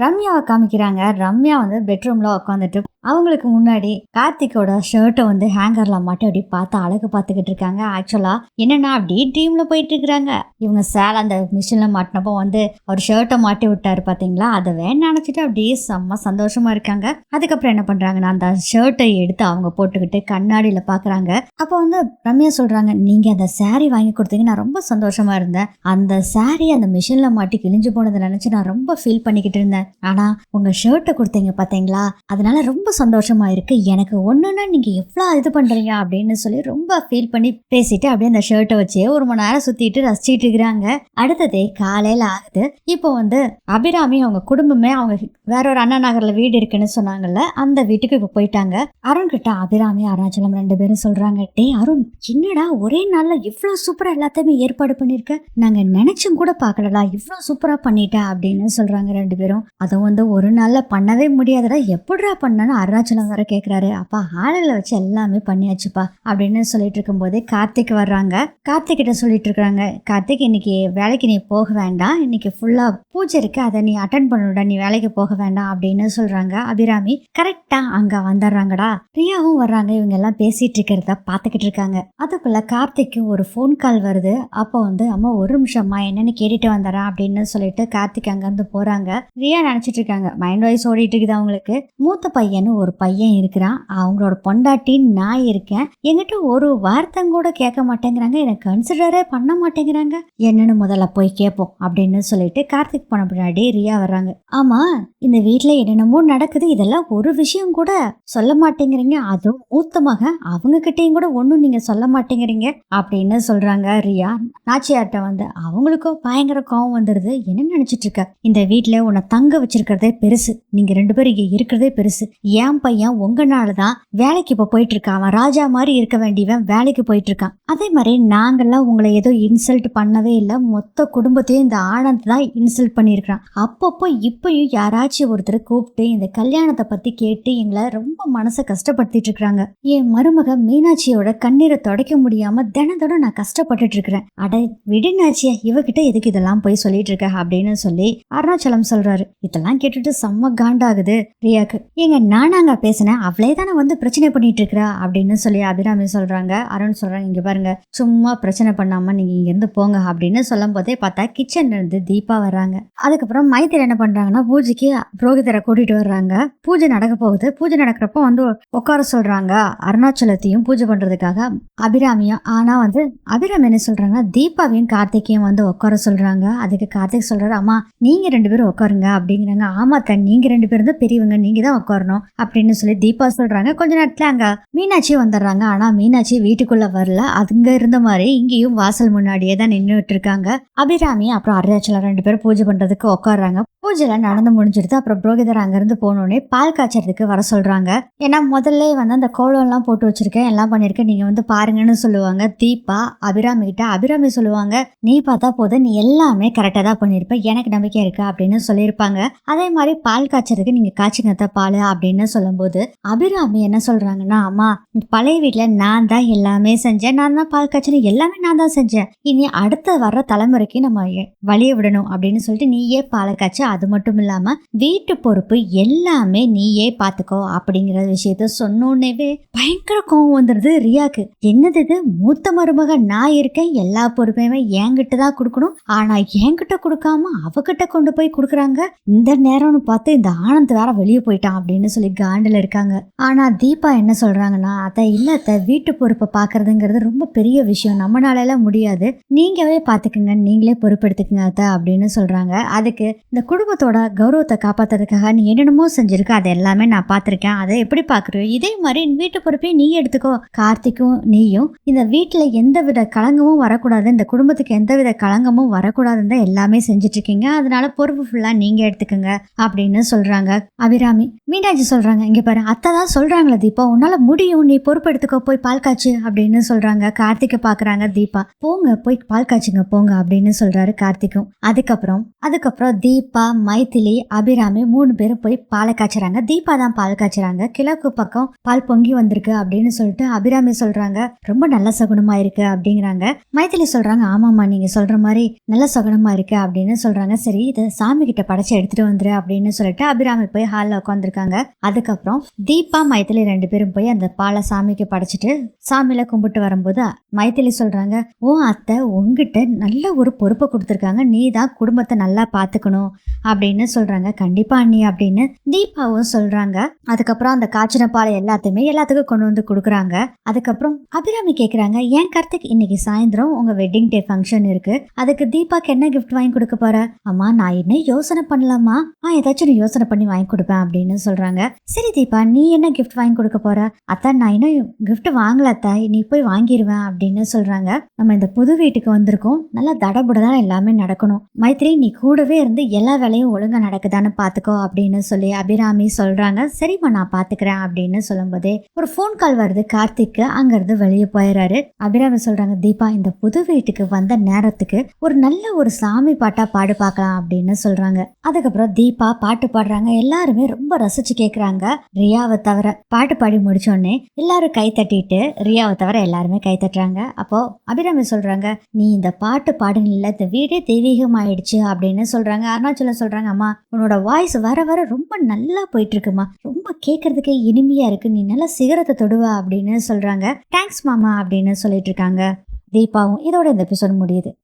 ரம்யாவை காமிக்கிறாங்க. ரம்யா வந்து பெட்ரூம்ல உட்காந்துட்டு அவங்களுக்கு முன்னாடி கார்த்திக்கோட ஷர்ட்டை வந்து ஹேங்கர்ல மாட்டி அப்படி பார்த்து அழகு பார்த்துக்கிட்டு இருக்காங்க. ஆக்சுவலா என்னன்னா அப்படியே ட்ரீமில் போயிட்டு இருக்கிறாங்க. இவங்க சேலை அந்த மிஷின்ல மாட்டினப்போ வந்து அவர் ஷர்ட்டை மாட்டி விட்டாரு பாத்தீங்களா அதை வேணும் நினைச்சிட்டு அப்படியே செம்ம சந்தோஷமா இருக்காங்க. அதுக்கப்புறம் என்ன பண்றாங்கன்னா அந்த ஷர்ட்டை எடுத்து அவங்க போட்டுக்கிட்டு கண்ணாடியில பாக்குறாங்க அப்போ வந்து ரம்யா சொல்றாங்க நீங்க அந்த saree வாங்கி கொடுத்தீங்க நான் ரொம்ப சந்தோஷமா இருந்தேன். அந்த saree அந்த மிஷின்ல மாட்டி கிழிஞ்சு போனதை நினைச்சு நான் ரொம்ப ஃபீல் பண்ணிக்கிட்டு இருந்தேன். ஆனா உங்க ஷர்ட்டை கொடுத்தீங்க பாத்தீங்களா அதனால ரொம்ப சந்தோஷமா இருக்குது எனக்கு ஒன்றுன்னா நீங்கள் எவ்வளோ இது பண்ணுறீங்க அப்படின்னு சொல்லி ரொம்ப ஃபீல் பண்ணி பேசிட்டு அப்படியே அந்த ஷர்ட்டை வச்சு ஒரு மணி நேரம் சுற்றிட்டு ரசிச்சிட்டு இருக்கிறாங்க. அடுத்ததே காலையில் ஆகுது. இப்போ வந்து அபிராமி அவங்க குடும்பமே அவங்க வேற ஒரு அண்ணா நகரில் வீடு இருக்குன்னு சொன்னாங்கல்ல அந்த வீட்டுக்கு இப்போ போயிட்டாங்க. அருண் கிட்ட அபிராமி அருணாச்சலம் ரெண்டு பேரும் சொல்கிறாங்க டே அருண் என்னடா ஒரே நாளில் இவ்வளோ சூப்பராக எல்லாத்தையுமே ஏற்பாடு பண்ணியிருக்க நாங்கள் நினச்சும் கூட பார்க்கலடா இவ்வளோ சூப்பராக பண்ணிட்ட அப்படின்னு சொல்கிறாங்க ரெண்டு பேரும். அதை வந்து ஒரு நாளில் பண்ணவே முடியாதுடா எப்படா பண்ணனு அருணாச்சலம் வர கேட்குறாரு அப்பா ஆளுகளை வச்சு எல்லாமே பண்ணியாச்சுப்பா அப்படின்னு சொல்லிட்டு இருக்கும்போது கார்த்திக் வர்றாங்க. கார்த்திக் கிட்ட சொல்லிட்டு இருக்கிறாங்க கார்த்திக் இன்னைக்கு வேலைக்கு நீ போக வேண்டாம். இன்னைக்கு ஃபுல்லா பூஜை இருக்கு. அதை நீ அட்டன் பண்ணுடா நீ வேலைக்கு போக வேண்டாம். அப்படின்னு சொல்றாங்க அபிராமி. கரெக்டா அங்க வந்துடுறாங்கடா. ரியாவும் வர்றாங்க. இவங்க எல்லாம் பேசிட்டு இருக்கிறத பாத்துக்கிட்டு இருக்காங்க. அதுக்குள்ள கார்த்திக்கு ஒரு ஃபோன் கால் வருது. அப்போ வந்து அம்மா ஒரு நிமிஷம்மா என்னன்னு கேட்டுட்டு வந்துடுறேன் அப்படின்னு சொல்லிட்டு கார்த்திக் அங்கேருந்து போறாங்க. ரியா நினைச்சிட்டு இருக்காங்க. மைண்ட் வாய்ஸ் ஓடிட்டு இருக்குது அவங்களுக்கு. மூத்த பையன் ஒரு பையன் இருக்கிறான். அவங்களோட பொண்டாட்டின்னு நான் இருக்கேன். என்கிட்ட ஒரு வார்த்தை கூட கேட்க மாட்டேங்கிறாங்க. எனக்கு கன்சிடரே பண்ண மாட்டேங்கிறாங்க. என்னன்னு முதல்ல போய் கேட்போம் அப்படின்னு சொல்லிட்டு கார்த்திக் போன பின்னாடி ரியா வர்றாங்க. ஆமா இந்த வீட்ல என்னென்னமோ நடக்குது. இதெல்லாம் ஒரு விஷயம் கூட சொல்ல மாட்டேங்கிறீங்க. அதுவும் மூத்த மகன் அவங்க கிட்டயும் கூட ஒன்றும் நீங்க சொல்ல மாட்டேங்கிறீங்க அப்படின்னு சொல்றாங்க ரியா. நாச்சியார்ட்ட வந்து அவங்களுக்கும் பயங்கர கோவம் வந்துடுது என்ன நினைச்சிட்டு இருக்க? இந்த வீட்ல உன்னை தங்க வச்சிருக்கிறதே பெருசு. நீங்க ரெண்டு பேரும் இங்க இருக்கிறதே பெருசு. என் பையன் உங்கனால தான் வேலைக்கு இப்ப போயிட்டு இருக்கான் அவன் ராஜா மாதிரி இருக்க வேண்டியவன் வேலைக்கு போயிட்டு இருக்கான் அதே மாதிரி நாங்கெல்லாம் உங்களை ஏதோ இன்சல்ட் பண்ணவே இல்லை. மொத்த குடும்பத்தையும் இந்த ஆனந்த் தான் இன்சல்ட் பண்ணியிருக்கிறான். அப்பப்போ இப்பயும் யாராச்சும் ஒருத்தர் கூப்பிட்டு இந்த கல்யாணத்தை பத்தி கேட்டு எங்களை ரொம்ப மனசை கஷ்டப்படுத்திட்டு இருக்கிறாங்க. என் மருமக மீனாட்சியோட கண்ணீரை துடைக்க முடியாம தினத்தோட நான் கஷ்டப்பட்டுட்டு இருக்கிறேன். அட விடுனாச்சியா இவகிட்ட எதுக்கு இதெல்லாம் போய் சொல்லிட்டு இருக்க அப்படின்னு சொல்லி அருணாச்சலம் சொல்றாரு. இதெல்லாம் கேட்டுட்டு செம்ம காண்டாகுது. ரியாக்கு. எங்க நானாங்க பேசினேன். அவளே தானே வந்து பிரச்சனை பண்ணிட்டு இருக்கிறா அப்படின்னு சொல்லி அபிராமி சொல்றாங்க. அருண் சொல்றாங்க இங்க பாருங்க சும்மா பிரச்சனை பண்ணாம நீங்க இங்கேருந்து போங்க அப்படின்னு சொல்லும் போதே பார்த்தா கிச்சன்ல இருந்து தீபா வர்றாங்க. அதுக்கப்புறம் மைத்திரி என்ன பண்றாங்கன்னா பூஜைக்கு புரோகிதரை கூட்டிட்டு வர்றாங்க. பூஜை நடக்க போகுது. பூஜை நடக்கிறப்போ வந்து உட்கார சொல்றாங்க. அருணாச்சலத்தையும் பூஜை பண்றதுக்காக அபிராமியும். ஆனா வந்து அபிராமி என்ன சொல்றாங்க தீபாவையும் கார்த்திகையும் வந்து உட்கார சொல்றாங்க. அதுக்கு கார்த்திக் சொல்றாரு அம்மா நீங்க ரெண்டு பேரும் உட்காருங்க அப்படிங்கிறாங்க. ஆமா தன் நீங்க ரெண்டு பேரும் தான் பெரியவங்க. நீங்க தான் உட்காரணும். அப்படின்னு சொல்லி தீபா சொல்றாங்க. கொஞ்ச நேரத்துல அங்க மீனாட்சி வந்துடுறாங்க. ஆனா மீனாட்சி வீட்டுக்குள்ள வரல. அதுங்க இருந்த மாதிரி இங்கேயும் வாசல் முன்னாடியே தான் நின்றுட்டு இருக்காங்க. அபிராமி அப்புறம் அருணாச்சலம் ரெண்டு பேரும் பூஜை பண்றதுக்கு உட்காடுறாங்க பூஜைலாம் நடந்து முடிஞ்சிடுது. அப்புறம் புரோகிதர் அங்கேருந்து போனோடனே பால் காய்ச்சறதுக்கு வர சொல்கிறாங்க ஏன்னா முதல்ல வந்து அந்த கோலம்லாம் போட்டு வச்சுருக்கேன். எல்லாம் பண்ணியிருக்கேன். நீங்கள் வந்து பாருங்கன்னு சொல்லுவாங்க. தீபா அபிராமி கிட்ட அபிராமி சொல்லுவாங்க. நீ பார்த்தா போதும். நீ எல்லாமே கரெக்டாக தான் பண்ணியிருப்ப. எனக்கு நம்பிக்கை இருக்கு அப்படின்னு சொல்லியிருப்பாங்க. அதே மாதிரி பால் காய்ச்சறதுக்கு நீங்கள் காய்ச்சிங்கத்த பால் அப்படின்னு சொல்லும்போது அபிராமி என்ன சொல்கிறாங்கன்னா அம்மா பழைய வீட்டில் நான் தான் எல்லாமே செஞ்சேன். நான் தான் பால் காய்ச்சணும் எல்லாமே நான் தான் செஞ்சேன். இனி அடுத்த வர்ற தலைமுறைக்கு நம்ம வழியை வழிய விடணும் அப்படின்னு சொல்லிட்டு நீயே பால் காய்ச்சி அது மட்டும் இல்லாம வீட்டு பொறுப்பு எல்லாமே நீயே பார்த்துக்கோ அப்படிங்கிற விஷயத்த சொன்னோன்னேவே பயங்கர கோவம் வந்துடுது ரியாக்கு. என்னது இது? மூத்த மருமக நான் இருக்கேன் எல்லா பொறுப்பையுமே என்கிட்ட தான் கொடுக்கணும். ஆனா என்கிட்ட கொடுக்காம அவகிட்ட கொண்டு போய் கொடுக்குறாங்க? இந்த நேரம்னு பார்த்து இந்த ஆனந்த் வேற வெளியே போயிட்டான் அப்படின்னு சொல்லி காண்டில் இருக்காங்க. ஆனா தீபா என்ன சொல்றாங்கன்னா அதை இல்ல அத்தை வீட்டு பொறுப்பை பாக்குறதுங்கிறது ரொம்ப பெரிய விஷயம். நம்மளால எல்லாம் முடியாது. நீங்களே பார்த்துக்குங்க நீங்களே பொறுப்பெடுத்துக்குங்க அத்தை அப்படின்னு சொல்றாங்க. அதுக்கு இந்த குடும்பத்தோட கௌரவத்தை காப்பாத்துறதுக்காக நீ என்னென்னமோ செஞ்சிருக்க அது எல்லாமே நான் பார்த்துருக்கேன். அதை எப்படி பார்க்குறியோ இதே மாதிரி வீட்டு பொறுப்பையும் நீ எடுத்துக்கோ. கார்த்திக்கும் நீயும் இந்த வீட்டில் எந்த வித களங்கமும் வரக்கூடாது. இந்த குடும்பத்துக்கு எந்த வித களங்கமும் வரக்கூடாதுன்னு தான் எல்லாமே செஞ்சுட்டு இருக்கீங்க அதனால பொறுப்பு ஃபுல்லாக நீங்கள் எடுத்துக்கோங்க அப்படின்னு சொல்கிறாங்க அபிராமி. மீனாட்சி சொல்கிறாங்க இங்கே பாரு அத்தை தான் சொல்கிறாங்களே தீபா உன்னால் முடியும். நீ பொறுப்பு எடுத்துக்கோ போய் பால் காய்ச்சு அப்படின்னு சொல்கிறாங்க கார்த்திகை பார்க்குறாங்க தீபா. போங்க போய் பால் காய்ச்சுங்க போங்க அப்படின்னு சொல்கிறாரு கார்த்திக்கும். அதுக்கப்புறம் அதுக்கப்புறம் தீபா மைதிலி அபிராமி மூணு பேரும் போய் பாலை காய்ச்சறாங்க. தீபா தான் பால் காய்ச்சறாங்க. கிழக்கு பக்கம் பால் பொங்கி வந்திருக்கு அப்படின்னு சொல்லிட்டு அபிராமி சொல்றாங்க. ரொம்ப நல்ல சகுனமா இருக்கு அப்படிங்கிறாங்க. மைதிலி சொல்றாங்க ஆமாம்மா நீங்க சொல்ற மாதிரி நல்ல சகுனமா இருக்கு அப்படின்னு சொல்றாங்க. சரி இது சாமி கிட்ட படைச்சு எடுத்துட்டு வந்துரு அப்படின்னு சொல்லிட்டு அபிராமி போய் ஹாலில் உட்காந்துருக்காங்க அதுக்கப்புறம் தீபா மைத்திலி ரெண்டு பேரும் போய் அந்த பாலை சாமிக்கு படைச்சிட்டு சாமியில கும்பிட்டு வரும்போது மைதிலி சொல்றாங்க ஓ அத்தை உங்ககிட்ட நல்ல ஒரு பொறுப்பை கொடுத்துருக்காங்க. நீ தான் குடும்பத்தை நல்லா பார்த்துக்கணும் அப்படின்னு சொல்றாங்க. கண்டிப்பா அண்ணி அப்படின்னு தீபாவும் சொல்றாங்க. அதுக்கப்புறம் அந்த காய்ச்சின பாலை எல்லாத்தையுமே எல்லாத்துக்கும் கொண்டு வந்து கொடுக்குறாங்க. அதுக்கப்புறம் அபிராமி கேட்குறாங்க ஏன் கார்த்திக் இன்னைக்கு சாயந்தரம் உங்க வெட்டிங் டே ஃபங்க்ஷன் இருக்கு. அதுக்கு தீபாக்கு என்ன கிஃப்ட் வாங்கி கொடுக்க போற? அம்மா நான் என்ன யோசனை பண்ணலாமா? ஆ ஏதாச்சும் நீ யோசனை பண்ணி வாங்கி கொடுப்பேன் அப்படின்னு சொல்றாங்க. சரி தீபா நீ என்ன கிஃப்ட் வாங்கி கொடுக்க போற? அத்தா நான் இன்னும் கிஃப்ட் வாங்கல அத்தா. நீ போய் வாங்கிடுவேன் அப்படின்னு சொல்றாங்க. நம்ம இந்த புது வீட்டுக்கு வந்திருக்கோம். நல்லா தடபுடதான் எல்லாமே நடக்கணும். மைத்ரி நீ கூடவே இருந்து எல்லா வேலையும் ஒழுங்கா நடக்குதான்னு பாத்துக்கோ அப்படின்னு சொல்லி அபிராமி சொல்றாங்க. சரிம்மா நான் பார்த்துக்கிறேன் அப்படின்னு சொல்லும்போதே ஒரு ஃபோன் கால் வருது. கார்த்திக்கு அங்க இருந்து வெளியே போயிடுறாரு அபிராமி சொல்றாங்க தீபா இந்த புது வீட்டுக்கு வந்த நேரத்துக்கு ஒரு நல்ல ஒரு சாமி பாட்டா பாடு பார்க்கலாம் அப்படின்னு சொல்றாங்க. அதுக்கப்புறம் தீபா பாட்டு பாடுறாங்க. எல்லாருமே ரொம்ப ரசிச்சு கேக்குறாங்க. ரியாவை தவிர பாட்டு பாடி முடிச்சோடனே எல்லாரும் கை தட்டிட்டு ரியாவை தவிர எல்லாருமே கை தட்டுறாங்க. அப்போ அபிராமி சொல்றாங்க நீ இந்த பாட்டு பாடுனில்ல இந்த வீடே தெய்வீகமாயிடுச்சு அப்படின்னு சொல்றாங்க. அருணாச்சலம் சொல்கிறாங்க அம்மா உன்னோட வாய்ஸ் வர வர ரொம்ப நல்லா போயிட்டு இருக்குமா ரொம்ப கேட்கறதுக்கே இனிமையா இருக்கு. நீ நல்லா சிகரத்தை தொடுவ அப்படின்னு சொல்றாங்க. தேங்க்ஸ் மாமா அப்படின்னு சொல்லிட்டு இருக்காங்க தீபாவும் இதோட இந்த எபிசோட் முடியுது.